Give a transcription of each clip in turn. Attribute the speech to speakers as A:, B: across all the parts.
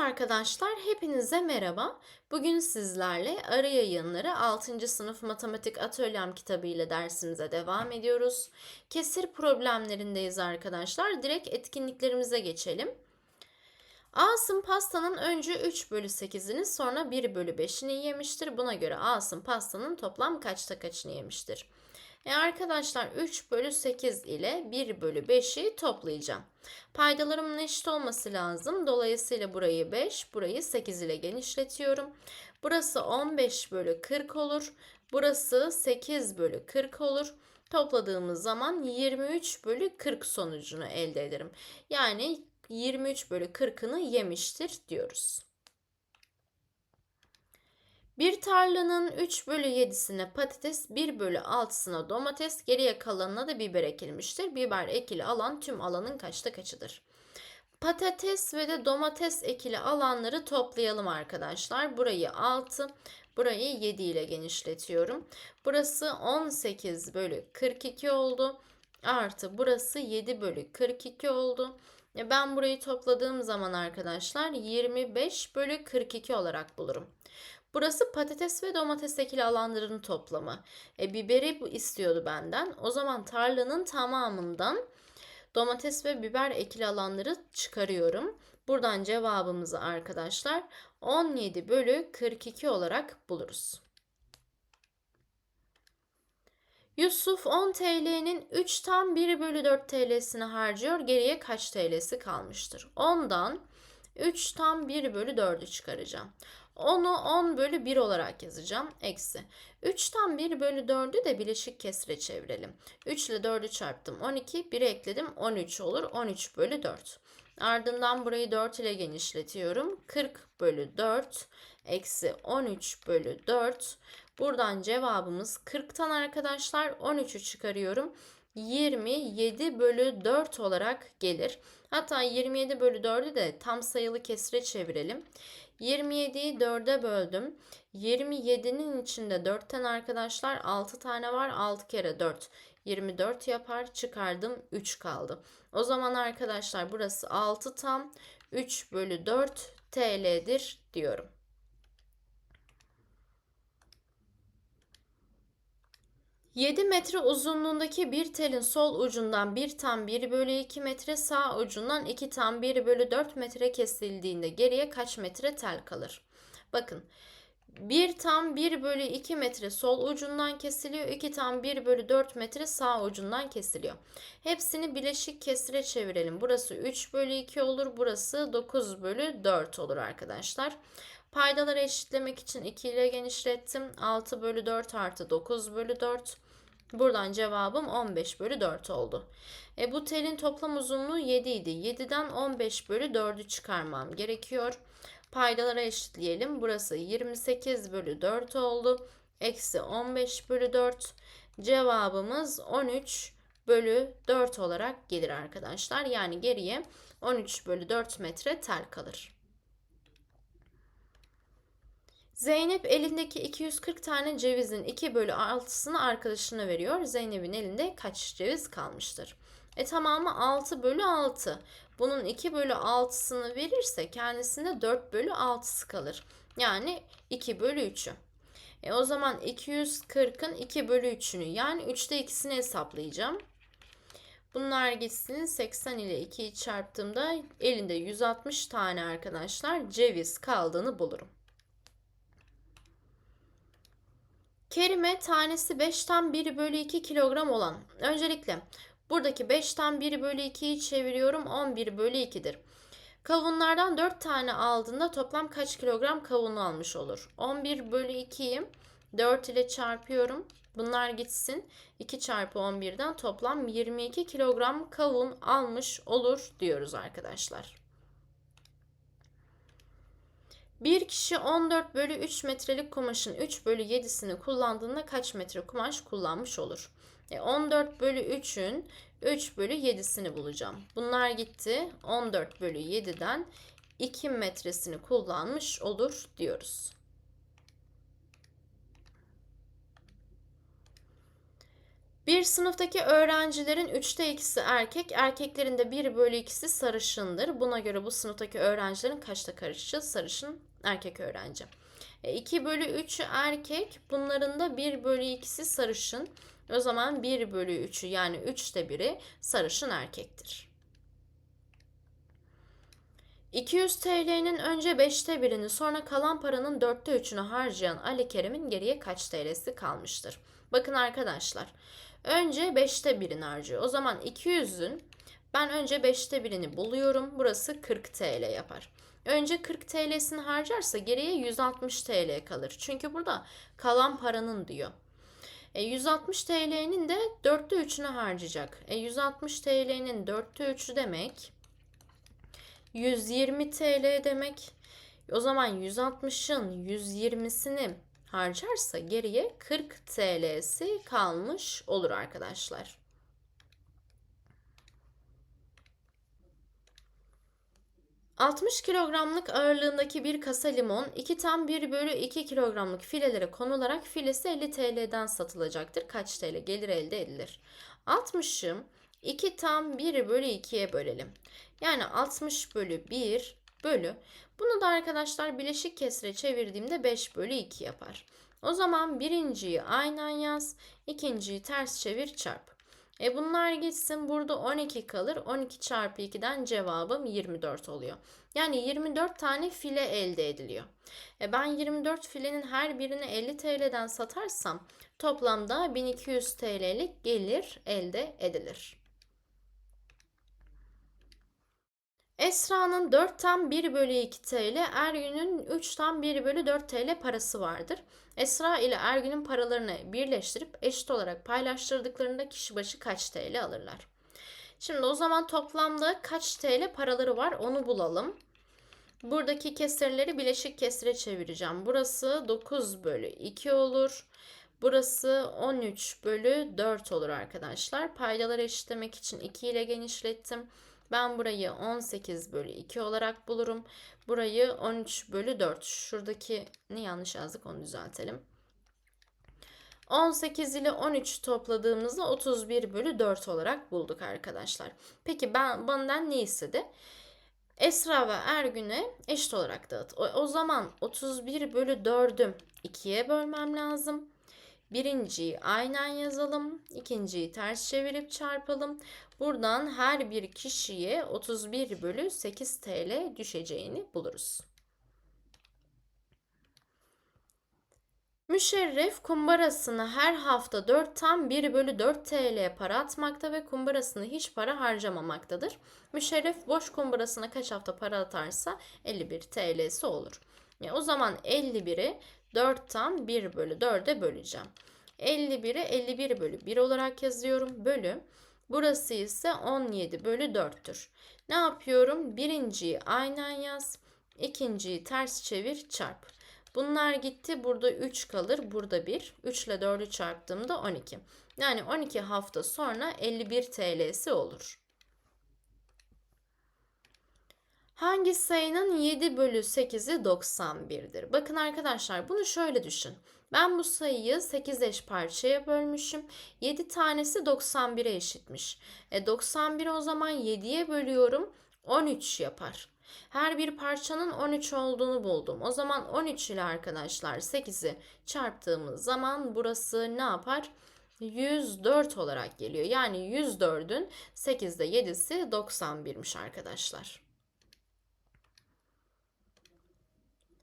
A: arkadaşlar, hepinize merhaba. Bugün sizlerle Arı Yayınları 6. sınıf matematik atölyem kitabı ile dersimize devam ediyoruz. Kesir problemlerindeyiz arkadaşlar. Direkt etkinliklerimize geçelim. Asım pastanın önce 3 bölü 8'ini sonra 1 bölü 5'ini yemiştir. Buna göre Asım pastanın toplam kaçta kaçını yemiştir? E arkadaşlar 3 bölü 8 ile 1 bölü 5'i toplayacağım. Paydalarımın eşit olması lazım. Dolayısıyla burayı 5, burayı 8 ile genişletiyorum. Burası 15 bölü 40 olur. Burası 8 bölü 40 olur. Topladığımız zaman 23 bölü 40 sonucunu elde ederim. Yani 23 bölü 40'ını yemiştir diyoruz. Bir tarlanın 3 bölü 7'sine patates, 1 bölü 6'sına domates, geriye kalanına da biber ekilmiştir. Biber ekili alan tüm alanın kaçta kaçıdır? Patates ve de domates ekili alanları toplayalım arkadaşlar. Burayı 6, burayı 7 ile genişletiyorum. Burası 18 bölü 42 oldu. Artı burası 7 bölü 42 oldu. E, ben burayı topladığım zaman arkadaşlar 25 bölü 42 olarak bulurum. Burası patates ve domates ekili alanların toplamı. E, biberi bu istiyordu benden. O zaman tarlanın tamamından domates ve biber ekili alanları çıkarıyorum. Buradan cevabımızı arkadaşlar 17 bölü 42 olarak buluruz. Yusuf 10 TL'nin 3 tam 1 bölü 4 TL'sini harcıyor. Geriye kaç TL'si kalmıştır? 10'dan 3 tam 1 bölü 4'ü çıkaracağım. Onu 10 bölü 1 olarak yazacağım. Eksi. 3'ten 1 bölü 4'ü de bileşik kesre çevirelim. 3 ile 4'ü çarptım. 12. 1'e ekledim. 13 olur. 13 bölü 4. Ardından burayı 4 ile genişletiyorum. 40 bölü 4 eksi 13 bölü 4. Buradan cevabımız 40'tan arkadaşlar 13'ü çıkarıyorum. 27 bölü 4 olarak gelir. Hatta 27 bölü 4'ü de tam sayılı kesire çevirelim. 27'yi 4'e böldüm. 27'nin içinde 4'ten arkadaşlar 6 tane var. 6 kere 4. 24 yapar. Çıkardım 3 kaldı. O zaman arkadaşlar burası 6 tam 3 bölü 4 TL'dir diyorum. 7 metre uzunluğundaki bir telin sol ucundan 1 tam 1 bölü 2 metre sağ ucundan 2 tam 1 bölü 4 metre kesildiğinde geriye kaç metre tel kalır? Bakın 1 tam 1 bölü 2 metre sol ucundan kesiliyor. 2 tam 1 bölü 4 metre sağ ucundan kesiliyor. Hepsini bileşik kesire çevirelim. Burası 3 bölü 2 olur. Burası 9 bölü 4 olur arkadaşlar. Paydaları eşitlemek için 2 ile genişlettim. 6 bölü 4 artı 9 bölü 4. Buradan cevabım 15 bölü 4 oldu. E, bu telin toplam uzunluğu 7 idi. 7'den 15 bölü 4'ü çıkarmam gerekiyor. Paydalara eşitleyelim. Burası 28 bölü 4 oldu. Eksi 15 bölü 4. Cevabımız 13 bölü 4 olarak gelir arkadaşlar. Yani geriye 13 bölü 4 metre tel kalır. Zeynep elindeki 240 tane cevizin 2 bölü 6'sını arkadaşına veriyor. Zeynep'in elinde kaç ceviz kalmıştır? E tamamı 6 bölü 6. Bunun 2 bölü 6'sını verirse kendisinde 4 bölü 6'sı kalır. Yani 2 bölü 3'ü. E o zaman 240'ın 2 bölü 3'ünü yani 3'te 2'sini hesaplayacağım. Bunlar gitsin 80 ile 2'yi çarptığımda elinde 160 tane arkadaşlar ceviz kaldığını bulurum. Kerime tanesi 5'ten 1 bölü 2 kilogram olan. Öncelikle buradaki 5'ten 1 bölü 2'yi çeviriyorum 11 bölü 2'dir. Kavunlardan 4 tane aldığında toplam kaç kilogram kavun almış olur? 11 bölü 2'yi 4 ile çarpıyorum. Bunlar gitsin. 2 çarpı 11'den toplam 22 kilogram kavun almış olur diyoruz arkadaşlar. Bir kişi 14 bölü 3 metrelik kumaşın 3 bölü 7'sini kullandığında kaç metre kumaş kullanmış olur? E 14 bölü 3'ün 3 bölü 7'sini bulacağım. Bunlar gitti. 14 bölü 7'den 2 metresini kullanmış olur diyoruz. Bir sınıftaki öğrencilerin 3'te 2'si erkek, erkeklerin de 1 bölü 2'si sarışındır. Buna göre bu sınıftaki öğrencilerin kaçta karışı sarışın erkek öğrenci. E, 2 bölü 3'ü erkek, bunların da 1 bölü 2'si sarışın. O zaman 1 bölü 3'ü yani 3'te 1'i sarışın erkektir. 200 TL'nin önce 5'te birini sonra kalan paranın 4'te 3'ünü harcayan Ali Kerem'in geriye kaç TL'si kalmıştır? Bakın arkadaşlar. Önce 5'te birini harcıyor. O zaman 200'ün ben önce 5'te birini buluyorum. Burası 40 TL yapar. Önce 40 TL'sini harcarsa geriye 160 TL kalır. Çünkü burada kalan paranın diyor. E, 160 TL'nin de 4'te 3'ünü harcayacak. E, 160 TL'nin 4'te 3'ü demek 120 TL demek. O zaman 160'ın 120'sini harcarsa geriye 40 TL'si kalmış olur arkadaşlar. ...60 kilogramlık ağırlığındaki bir kasa limon... ...2 tam 1 bölü 2 kilogramlık filelere konularak... ...filesi 50 TL'den satılacaktır. Kaç TL gelir elde edilir? 60'ı 2 tam 1 bölü 2'ye bölelim. Yani 60 bölü 1 bölü. Bunu da arkadaşlar bileşik kesre çevirdiğimde 5 bölü 2 yapar. O zaman birinciyi aynen yaz. ikinciyi ters çevir çarp. E bunlar gitsin burada 12 kalır. 12 çarpı 2'den cevabım 24 oluyor. Yani 24 tane file elde ediliyor. E ben 24 filenin her birini 50 TL'den satarsam toplamda 1200 TL'lik gelir elde edilir. Esra'nın 4 tam 1 bölü 2 TL, Ergün'ün 3 tam 1 bölü 4 TL parası vardır. Esra ile Ergün'ün paralarını birleştirip eşit olarak paylaştırdıklarında kişi başı kaç TL alırlar? Şimdi o zaman toplamda kaç TL paraları var onu bulalım. Buradaki kesirleri bileşik kesire çevireceğim. Burası 9 bölü 2 olur. Burası 13 bölü 4 olur arkadaşlar. Paydaları eşitlemek için 2 ile genişlettim. Ben burayı 18 bölü 2 olarak bulurum. Burayı 13 bölü 4. Şuradaki ne yanlış yazdık onu düzeltelim. 18 ile 13 topladığımızda 31 bölü 4 olarak bulduk arkadaşlar. Peki ben benden ne istedi? Esra ve Ergün'e eşit olarak dağıt. O, o zaman 31 bölü 4'ü 2'ye bölmem lazım. Birinciyi aynen yazalım. ikinciyi ters çevirip çarpalım. Buradan her bir kişiye 31 bölü 8 TL düşeceğini buluruz. Müşerref kumbarasını her hafta 4 tam 1 bölü 4 TL para atmakta ve kumbarasını hiç para harcamamaktadır. Müşerref boş kumbarasına kaç hafta para atarsa 51 TL'si olur. Ya o zaman 51'i 4 tam 1 bölü 4'e böleceğim. 51'i 51 bölü 1 olarak yazıyorum. Bölü. Burası ise 17 bölü 4'tür. Ne yapıyorum? Birinciyi aynen yaz. ikinciyi ters çevir çarp. Bunlar gitti. Burada 3 kalır. Burada 1. 3 ile 4'ü çarptığımda 12. Yani 12 hafta sonra 51 TL'si olur. Hangi sayının 7 bölü 8'i 91'dir? Bakın arkadaşlar bunu şöyle düşün. Ben bu sayıyı 8 eş parçaya bölmüşüm. 7 tanesi 91'e eşitmiş. E 91 o zaman 7'ye bölüyorum. 13 yapar. Her bir parçanın 13 olduğunu buldum. O zaman 13 ile arkadaşlar 8'i çarptığımız zaman burası ne yapar? 104 olarak geliyor. Yani 104'ün 8'de 7'si 91'miş arkadaşlar.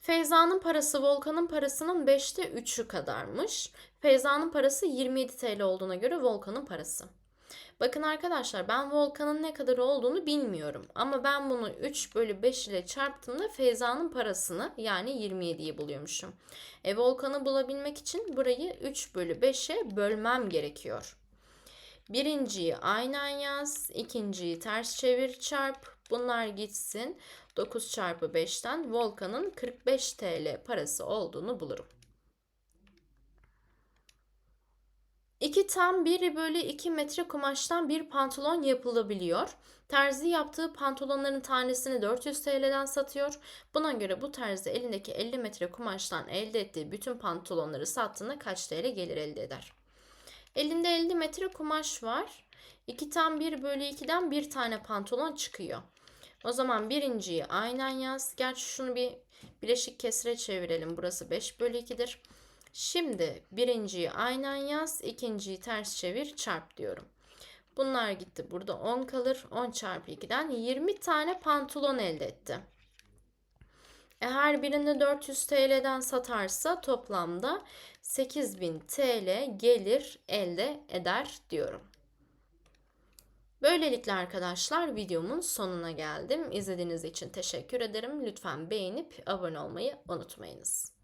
A: Feyza'nın parası Volkan'ın parasının 5'te 3'ü kadarmış. Feyza'nın parası 27 TL olduğuna göre Volkan'ın parası. Bakın arkadaşlar ben Volkan'ın ne kadar olduğunu bilmiyorum. Ama ben bunu 3 bölü 5 ile çarptığımda Feyza'nın parasını yani 27'yi buluyormuşum. E Volkan'ı bulabilmek için burayı 3 bölü 5'e bölmem gerekiyor. Birinciyi aynen yaz, ikinciyi ters çevir çarp. Bunlar gitsin. 9 çarpı 5'ten Volkan'ın 45 TL parası olduğunu bulurum. 2 tam 1 bölü 2 metre kumaştan bir pantolon yapılabiliyor. Terzi yaptığı pantolonların tanesini 400 TL'den satıyor. Buna göre bu terzi elindeki 50 metre kumaştan elde ettiği bütün pantolonları sattığında kaç TL gelir elde eder? Elinde 50 metre kumaş var. 2 tam 1 bölü 2'den bir tane pantolon çıkıyor. O zaman birinciyi aynen yaz. Gerçi şunu bir bileşik kesre çevirelim. Burası 5 bölü 2'dir. Şimdi birinciyi aynen yaz. ikinciyi ters çevir çarp diyorum. Bunlar gitti. Burada 10 kalır. 10 çarpı 2'den 20 tane pantolon elde etti. E her birini 400 TL'den satarsa toplamda 8000 TL gelir elde eder diyorum. Böylelikle arkadaşlar videomun sonuna geldim. İzlediğiniz için teşekkür ederim. Lütfen beğenip abone olmayı unutmayınız.